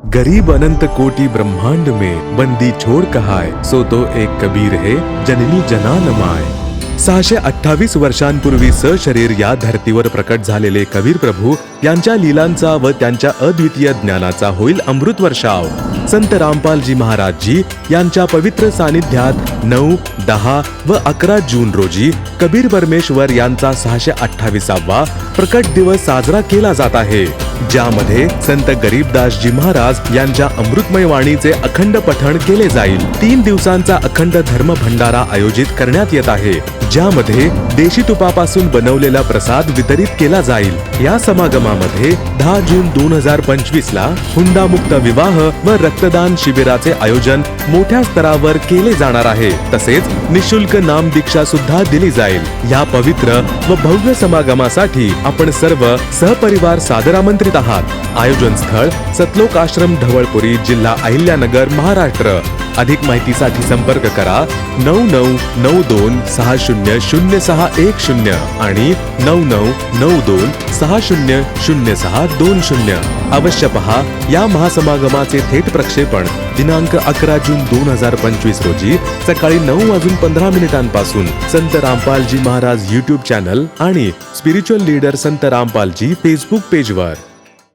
गरीब अनंत कोटि ब्रह्मांड में बंदी छोड़ कहाय सो तो एक कबीर है जननी जना नमाय सहाशे अठ्ठावीस वर्षांपूर्वी सशरीर या धर्तीवर प्रकट झालेले कबीर प्रभू यांच्या लीलांचा व त्यांच्या अद्वितीय ज्ञानाचा होईल अमृत वर्षाव संत रामपालजी महाराजजी यांच्या पवित्र सानिध्यात नऊ दहा व अकरा जून रोजी कबीर परमेश्वर यांचा सहाशे अठ्ठावीसावा प्रकट दिवस साजरा केला जात आहे. ज्यामध्ये संत गरीबदासजी महाराज यांच्या अमृतमय वाणीचे अखंड पठण केले जाईल. तीन दिवसांचा अखंड धर्म भंडारा आयोजित करण्यात येत आहे ज्यामध्ये देशी तुपापासून बनवलेला प्रसाद वितरित केला जाईल. या समागमामध्ये दहा जून दोन हजार पंचवीस ला हुंडामुक्त विवाह व रक्तदान शिबिराचे आयोजन मोठ्या स्तरावर केले जाणार आहे. तसेच निशुल्क नाम दीक्षा सुद्धा दिली जाईल. या पवित्र व भव्य समागमासाठी आपण सर्व सहपरिवार सादर उपस्थित आहात. आयोजन स्थळ सतलोक आश्रम ढवळपुरी जिल्हा अहिल्यानगर महाराष्ट्र. अधिक माहितीसाठी संपर्क करा नऊ नऊ नऊ दोन सहा शून्य शून्य सहा एक शून्य आणि नऊ नऊ नऊ दोन सहा शून्य शून्य सहा दोन शून्य. अवश्य पहा या महासमागमाचे थेट प्रक्षेपण दिनांक अकरा जून दोन हजार पंचवीस रोजी सकाळी नऊ वाजून पंधरा मिनिटांपासून संत रामपालजी महाराज युट्यूब चॅनल आणि spiritual leader Sant Rampalji Facebook पेजवर